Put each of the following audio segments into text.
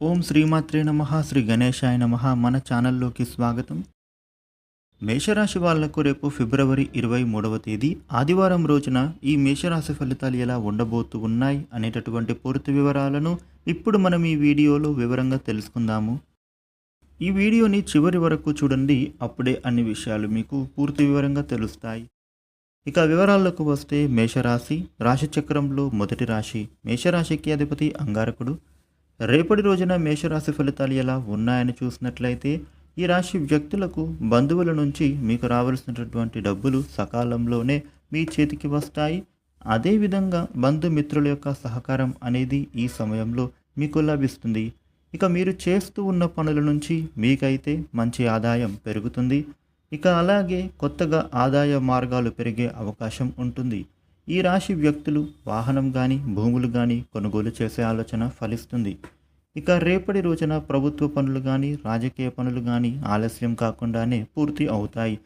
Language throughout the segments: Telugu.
ఓం శ్రీమాత్రే నమ శ్రీ గణేశాయ నమ మన ఛానల్లోకి స్వాగతం. మేషరాశి వాళ్ళకు రేపు ఫిబ్రవరి ఇరవై మూడవ తేదీ ఆదివారం రోజున ఈ మేషరాశి ఫలితాలు ఎలా ఉండబోతూ ఉన్నాయి అనేటటువంటి పూర్తి వివరాలను ఇప్పుడు మనం ఈ వీడియోలో వివరంగా తెలుసుకుందాము. ఈ వీడియోని చివరి వరకు చూడండి అప్పుడే అన్ని విషయాలు మీకు పూర్తి వివరంగా తెలుస్తాయి. ఇక వివరాల్లోకి వస్తే మేషరాశి రాశిచక్రంలో మొదటి రాశి మేషరాశికి అధిపతి అంగారకుడు రేపటి రోజున మేషరాశి ఫలితాలు ఎలా ఉన్నాయని చూసినట్లయితే ఈ రాశి వ్యక్తులకు బంధువుల నుంచి మీకు రావాల్సినటువంటి డబ్బులు సకాలంలోనే మీ చేతికి వస్తాయి. అదేవిధంగా బంధుమిత్రుల యొక్క సహకారం అనేది ఈ సమయంలో మీకు లభిస్తుంది. ఇక మీరు చేస్తూ ఉన్న పనుల నుంచి మీకైతే మంచి ఆదాయం పెరుగుతుంది. ఇక అలాగే కొత్తగా ఆదాయ మార్గాలు పెరిగే అవకాశం ఉంటుంది. ఈ రాశి వ్యక్తులు వాహనం కానీ భూములు కానీ కొనుగోలు చేసే ఆలోచన ఫలిస్తుంది. ఇక రేపటి రోజున ప్రభుత్వ పనులు కానీ రాజకీయ పనులు కానీ ఆలస్యం కాకుండానే పూర్తి అవుతాయి.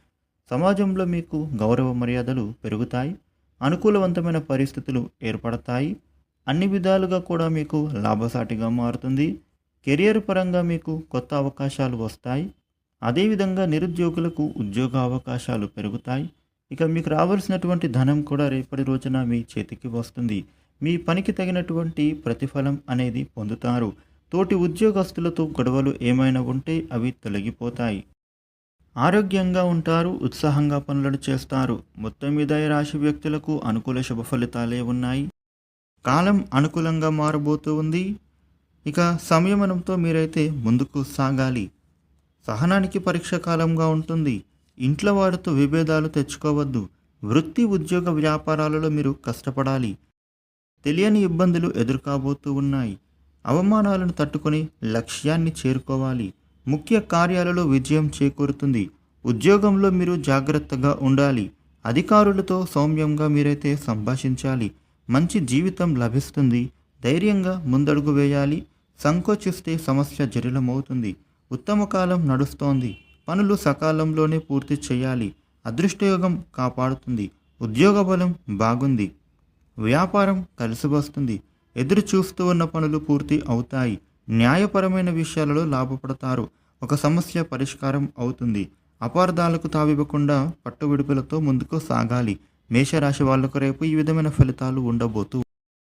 సమాజంలో మీకు గౌరవ మర్యాదలు పెరుగుతాయి అనుకూలవంతమైన పరిస్థితులు ఏర్పడతాయి. అన్ని విధాలుగా కూడా మీకు లాభసాటిగా మారుతుంది. కెరియర్ పరంగా మీకు కొత్త అవకాశాలు వస్తాయి. అదేవిధంగా నిరుద్యోగులకు ఉద్యోగ అవకాశాలు పెరుగుతాయి. ఇక మీకు రావాల్సినటువంటి ధనం కూడా రేపటి రోజున మీ చేతికి వస్తుంది. మీ పనికి తగినటువంటి ప్రతిఫలం అనేది పొందుతారు. తోటి ఉద్యోగస్తులతో గొడవలు ఏమైనా ఉంటే అవి తొలగిపోతాయి. ఆరోగ్యంగా ఉంటారు ఉత్సాహంగా పనులను చేస్తారు. మొత్తం మీద రాశి వ్యక్తులకు అనుకూల శుభ ఫలితాలే ఉన్నాయి. కాలం అనుకూలంగా మారబోతూ ఉంది. ఇక సంయమనంతో మీరైతే ముందుకు సాగాలి. సహనానికి పరీక్ష కాలంగా ఉంటుంది. ఇంట్లో వారితో విభేదాలు తెచ్చుకోవద్దు. వృత్తి ఉద్యోగ వ్యాపారాలలో మీరు కష్టపడాలి. తెలియని ఇబ్బందులు ఎదుర్కాబోతూ ఉన్నాయి. అవమానాలను తట్టుకొని లక్ష్యాన్ని చేరుకోవాలి. ముఖ్య కార్యాలలో విజయం చేకూరుతుంది. ఉద్యోగంలో మీరు జాగ్రత్తగా ఉండాలి. అధికారులతో సౌమ్యంగా మీరైతే సంభాషించాలి. మంచి జీవితం లభిస్తుంది. ధైర్యంగా ముందడుగు వేయాలి. సంకోచిస్తే సమస్య జటిలమవుతుంది. ఉత్తమ కాలం నడుస్తోంది. పనులు సకాలంలోనే పూర్తి చేయాలి. అదృష్టయోగం కాపాడుతుంది. ఉద్యోగ బలం బాగుంది. వ్యాపారం కలిసి వస్తుంది ఎదురు చూస్తూ ఉన్న పనులు పూర్తి అవుతాయి. న్యాయపరమైన విషయాలలో లాభపడతారు. ఒక సమస్య పరిష్కారం అవుతుంది. అపార్థాలకు తావివ్వకుండా పట్టువిడుపులతో ముందుకు సాగాలి. మేషరాశి వాళ్ళకు రేపు ఈ విధమైన ఫలితాలు ఉండబోతూ